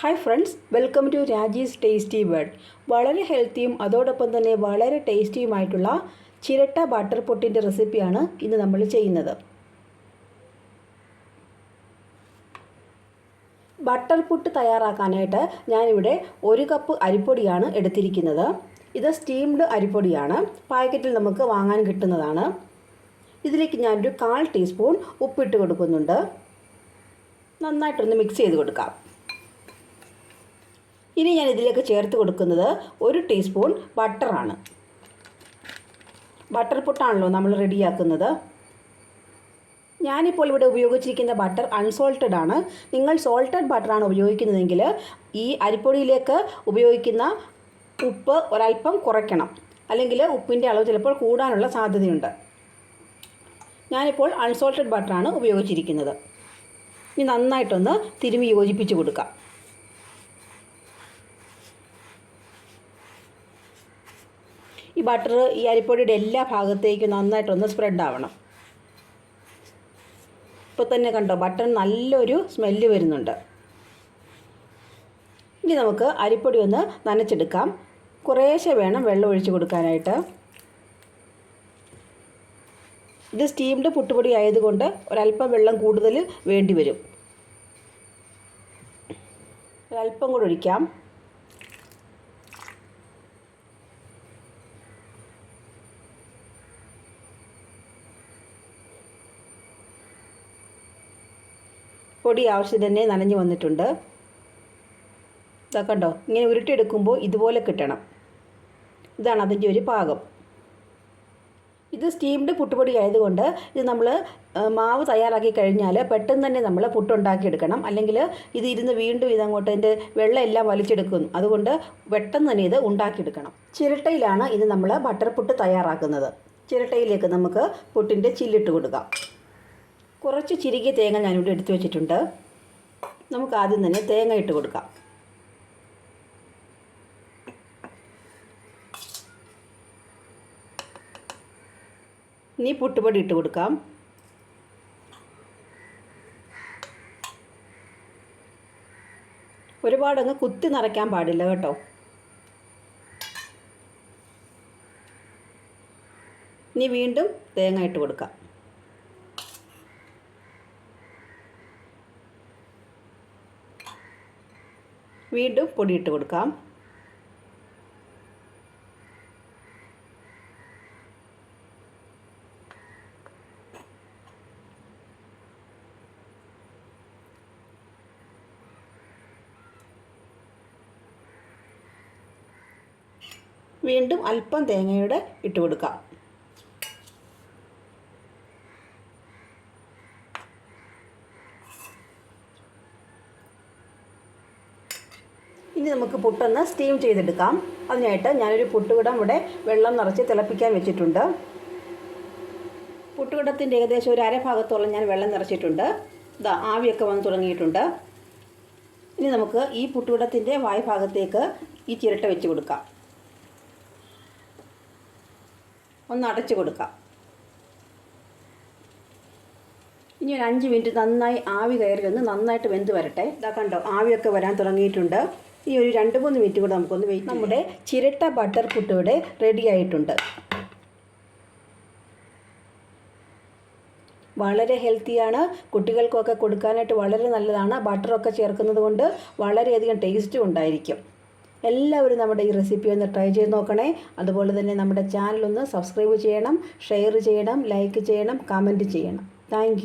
Hi friends welcome to Raji's tasty world വളരെ ഹെൽത്തിയും അതോടൊപ്പം തന്നെ വളരെ ടേസ്റ്റിയുമായിട്ടുള്ള ചിരട്ട ബട്ടർ പൊട്ടിന്റെ റെസിപ്പിയാണ് ഇന്ന് നമ്മൾ ചെയ്യുന്നത്. ബട്ടർ പുട്ട് തയ്യാറാക്കാനായിട്ട് ഞാനിവിടെ ഒരു കപ്പ് അരിപ്പൊടിയാണ് എടുത്തിരിക്കുന്നത്. ഇത് സ്റ്റീംഡ് അരിപ്പൊടിയാണ്. പാക്കറ്റിൽ നമുക്ക് വാങ്ങാൻ കിട്ടുന്നതാണ്. ഇതിലേക്ക് ഞാനൊരു കാൽ ടീസ്പൂൺ ഉപ്പിട്ട് കൊടുക്കുന്നുണ്ട്. നന്നായിട്ടൊന്ന് മിക്സ് ചെയ്ത് കൊടുക്കാം. ഇനി ഞാൻ ഇതിലേക്ക് ചേർത്ത് കൊടുക്കുന്നത് ഒരു ടീസ്പൂൺ ബട്ടറാണ് ബട്ടർ പുട്ടാണല്ലോ നമ്മൾ റെഡിയാക്കുന്നത് ഞാനിപ്പോൾ ഇവിടെ ഉപയോഗിച്ചിരിക്കുന്ന ബട്ടർ അൺസോൾട്ടഡ് ആണ്. നിങ്ങൾ സോൾട്ടഡ് ബട്ടറാണ് ഉപയോഗിക്കുന്നതെങ്കിൽ ഈ അരിപ്പൊടിയിലേക്ക് ഉപയോഗിക്കുന്ന ഉപ്പ് ഒരല്പം കുറയ്ക്കണം. അല്ലെങ്കിൽ ഉപ്പിന്റെ അളവ് ചിലപ്പോൾ കൂടാനുള്ള സാധ്യതയുണ്ട്. ഞാനിപ്പോൾ അൺസോൾട്ടഡ് ബട്ടറാണ് ഉപയോഗിച്ചിരിക്കുന്നത്. ഇനി നന്നായിട്ടൊന്ന് തിരുമി യോജിപ്പിച്ച് കൊടുക്കാം. ഈ ബട്ടർ ഈ അരിപ്പൊടിയുടെ എല്ലാ ഭാഗത്തേക്കും നന്നായിട്ടൊന്ന് സ്പ്രെഡ് ആവണം. ഇപ്പോൾ തന്നെ കണ്ടോ ബട്ടർ നല്ലൊരു സ്മെല്ല് വരുന്നുണ്ട്. ഇനി നമുക്ക് അരിപ്പൊടി ഒന്ന് നനച്ചെടുക്കാം. കുറേശ്ശെ വേണം വെള്ളം ഒഴിച്ച് കൊടുക്കാനായിട്ട്. ഇത് സ്റ്റീംഡ് പുട്ടുപൊടി ആയതുകൊണ്ട് ഒരല്പം വെള്ളം കൂടുതൽ വേണ്ടി വരും ഒരല്പം കൂടെ ഒഴിക്കാം. പൊടി ആവശ്യം തന്നെ നനഞ്ഞു വന്നിട്ടുണ്ട്. ഇതാ കണ്ടോ? ഇങ്ങനെ ഉരുട്ടിയെടുക്കുമ്പോൾ ഇതുപോലെ കിട്ടണം. ഇതാണ് അതിന്റെ ഒരു പാകം. ഇത് സ്റ്റീംഡ് പുട്ടുപൊടി ആയതുകൊണ്ട് ഇത് നമ്മൾ മാവ് തയ്യാറാക്കി കഴിഞ്ഞാൽ പെട്ടെന്ന് തന്നെ നമ്മൾ പുട്ടുണ്ടാക്കിയെടുക്കണം. അല്ലെങ്കിൽ ഇത് ഇരുന്ന് വീണ്ടും ഇതങ്ങോട്ട് അതിന്റെ വെള്ളമെല്ലാം വലിച്ചെടുക്കുന്നു അതുകൊണ്ട് പെട്ടെന്ന് തന്നെ ഇത് ഉണ്ടാക്കിയെടുക്കണം. ചിരട്ടയിലാണ് ഇത് നമ്മൾ ബട്ടർ പുട്ട് തയ്യാറാക്കുന്നത്. ചിരട്ടയിലേക്ക് നമുക്ക് പുട്ടിന്റെ ചില്ലിട്ട് കൊടുക്കാം. കുറച്ച് ചിരികിയ തേങ്ങ ഞാനിവിടെ എടുത്തു വെച്ചിട്ടുണ്ട്. നമുക്ക് ആദ്യം തന്നെ തേങ്ങ ഇട്ട് കൊടുക്കാം. ഇനി പുട്ടുപൊടി ഇട്ട് കൊടുക്കാം. ഒരുപാടങ്ങ് കുത്തി നിറയ്ക്കാൻ പാടില്ല കേട്ടോ. ഇനി വീണ്ടും തേങ്ങ ഇട്ട് കൊടുക്കാം. വീണ്ടും പൊടിയിട്ട് കൊടുക്കാം. വീണ്ടും അല്പം തേങ്ങയുടെ ഇട്ട് കൊടുക്കാം. ഇനി നമുക്ക് പുട്ടൊന്ന് സ്റ്റീം ചെയ്തെടുക്കാം. അതിനായിട്ട് ഞാനൊരു പുട്ടുകിടം ഇവിടെ വെള്ളം നിറച്ച് തിളപ്പിക്കാൻ വെച്ചിട്ടുണ്ട്. പുട്ടുകിടത്തിന്റെ ഏകദേശം ഒരു അരഭാഗത്തോളം ഞാൻ വെള്ളം നിറച്ചിട്ടുണ്ട്. ഇതാ ആവിയൊക്കെ വന്ന് തുടങ്ങിയിട്ടുണ്ട്. ഇനി നമുക്ക് ഈ പുട്ടുകുടത്തിന്റെ വായ്ഭാഗത്തേക്ക് ഈ ചിരട്ട വെച്ച് കൊടുക്കാം. ഒന്ന് അടച്ചു കൊടുക്കാം. ഇനി ഒരു അഞ്ച് മിനിറ്റ് നന്നായി ആവി കയറി ഒന്ന് നന്നായിട്ട് വെന്ത് വരട്ടെ. ഇതാ കണ്ടോ ആവിയൊക്കെ വരാൻ തുടങ്ങിയിട്ടുണ്ട്. ഈ ഒരു രണ്ട് മൂന്ന് മിനിറ്റ് കൂടെ നമുക്കൊന്ന് വെയിറ്റ് നമ്മുടെ ചിരട്ട ബട്ടർ പുട്ട് ഇവിടെ റെഡി ആയിട്ടുണ്ട്. വളരെ ഹെൽത്തിയാണ് കുട്ടികൾക്കൊക്കെ കൊടുക്കാനായിട്ട് വളരെ നല്ലതാണ്. ബട്ടറൊക്കെ ചേർക്കുന്നത് കൊണ്ട് വളരെയധികം ടേസ്റ്റും ഉണ്ടായിരിക്കും. എല്ലാവരും നമ്മുടെ ഈ റെസിപ്പി ഒന്ന് ട്രൈ ചെയ്ത് നോക്കണേ. അതുപോലെ തന്നെ നമ്മുടെ ചാനൽ ഒന്ന് സബ്സ്ക്രൈബ് ചെയ്യണം ഷെയർ ചെയ്യണം ലൈക്ക് ചെയ്യണം കമന്റ് ചെയ്യണം. താങ്ക്